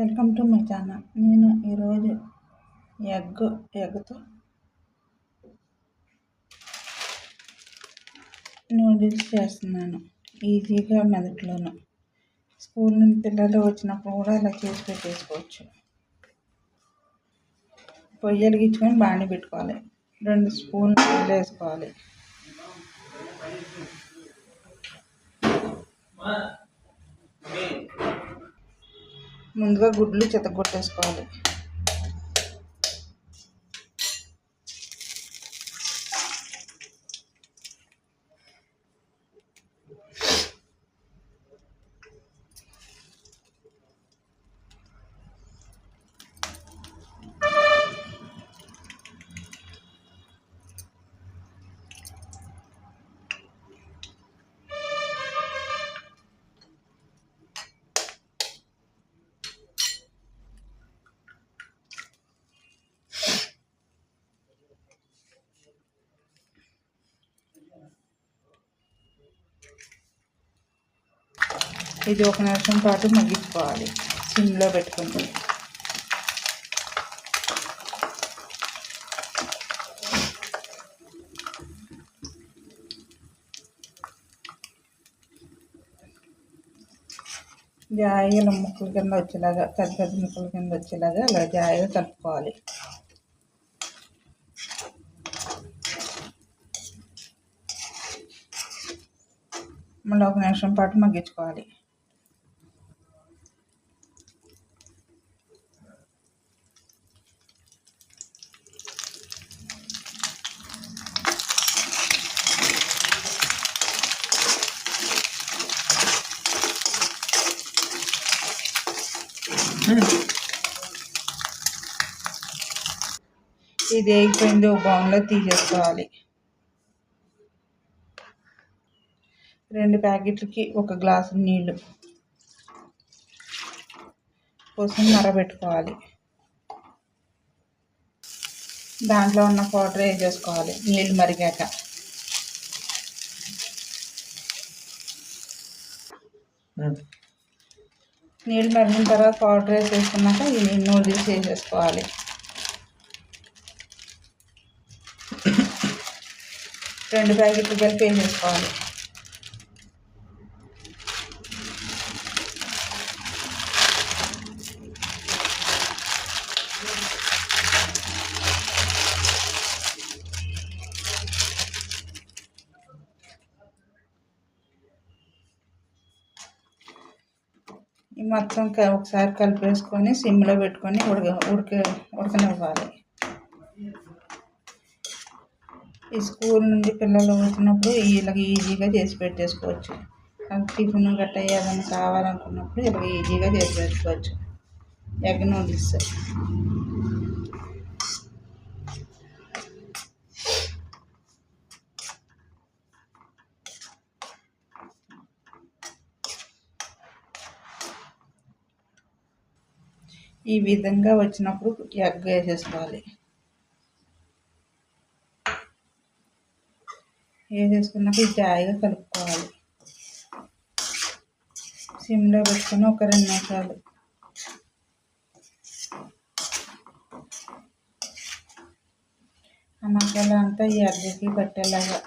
Welcome to my channel. నేను ఈరోజు egg ఎగ్తో noodles చేస్తున్నాను ఈజీగా మెదట్లోనూ స్కూల్ నుండి పిల్లలు వచ్చినప్పుడు కూడా ఇలా చేసి పెట్టేసుకోవచ్చు. పొయ్యి వెలిగించుకొని బాగానే పెట్టుకోవాలి. రెండు స్పూన్లు వేసుకోవాలి. ముందుగా గుడ్లు చెతగొట్టేసుకోవాలి ఇది ఒక నిమిషం పాటు మగ్గించుకోవాలి సిమ్లో పెట్టుకుంటే జాయిల ముక్కల కింద వచ్చేలాగా పెద్ద పెద్ద ముక్కల కింద వచ్చేలాగా అలా జాయిగా కలుపుకోవాలి. మళ్ళీ ఒక నిమిషం పాటు మగ్గించుకోవాలి. ఇది అయిపోయింది ఒక బౌన్లో తీసేసుకోవాలి. రెండు ప్యాకెట్లకి ఒక గ్లాసు నీళ్ళు కోసం మరబెట్టుకోవాలి. దాంట్లో ఉన్న పౌడర్ వేసేసుకోవాలి నీళ్ళు మరిగాక. నీళ్ళు మరిగిన తర్వాత పౌడర్ వేసేసుకున్నాక ఈ నూడిల్స్ వేసేసుకోవాలి. రెండు ప్యాకెట్లు కలిపి వేసేసుకోవాలి. మొత్తం ఒకసారి కలిపేసుకొని సిమ్లో పెట్టుకొని ఉడక ఉడక ఉడకనివ్వాలి. ఈ స్కూల్ నుండి పిల్లలు వచ్చినప్పుడు వీళ్ళకి ఈజీగా చేసి పెట్టేసుకోవచ్చు. టిఫిన్ గట్ట ఏదైనా కావాలనుకున్నప్పుడు ఇలా ఈజీగా చేసి పెట్టుకోవచ్చు. Egg noodles. ఈ విధంగా వచ్చినప్పుడు ఎగ్ వేసేసుకోవాలి. వేసేసుకున్నాక జాయిగా కలుపుకోవాలి. సిమ్లో పెట్టుకుని ఒక రెండు నిమిషాలు. ఆ మసాలా అంతా ఈ ఎగ్గకి పట్టేలాగా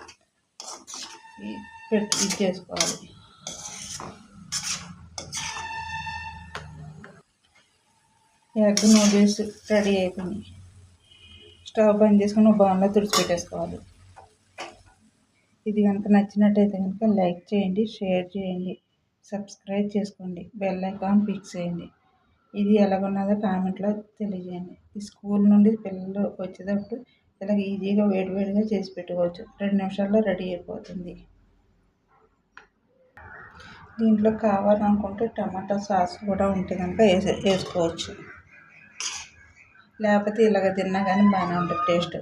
పెట్టి ఇచ్చేసుకోవాలి ఎగ్ నూడిల్స్ రెడీ అయిపోయినాయి. స్టవ్ బంద్ చేసుకుని ఒక తుడిచిపెట్టేసుకోవాలి. ఇది కనుక నచ్చినట్టయితే కనుక లైక్ చేయండి షేర్ చేయండి సబ్స్క్రైబ్ చేసుకోండి బెల్ ఐకాన్ ఫిక్స్ చేయండి. ఇది ఎలాగున్నదో కామెంట్లో తెలియజేయండి. ఈ స్కూల్ నుండి పిల్లలు వచ్చేటప్పుడు ఇలాగ ఈజీగా వేడివేడిగా చేసి పెట్టుకోవచ్చు. రెండు నిమిషాల్లో రెడీ అయిపోతుంది. దీంట్లో కావాలనుకుంటే టమాటా సాస్ కూడా ఉంటే కనుక వేసే వేసుకోవచ్చు. లేకపోతే ఇలాగ తిన్నా కానీ బాగానే ఉంటుంది టేస్ట్.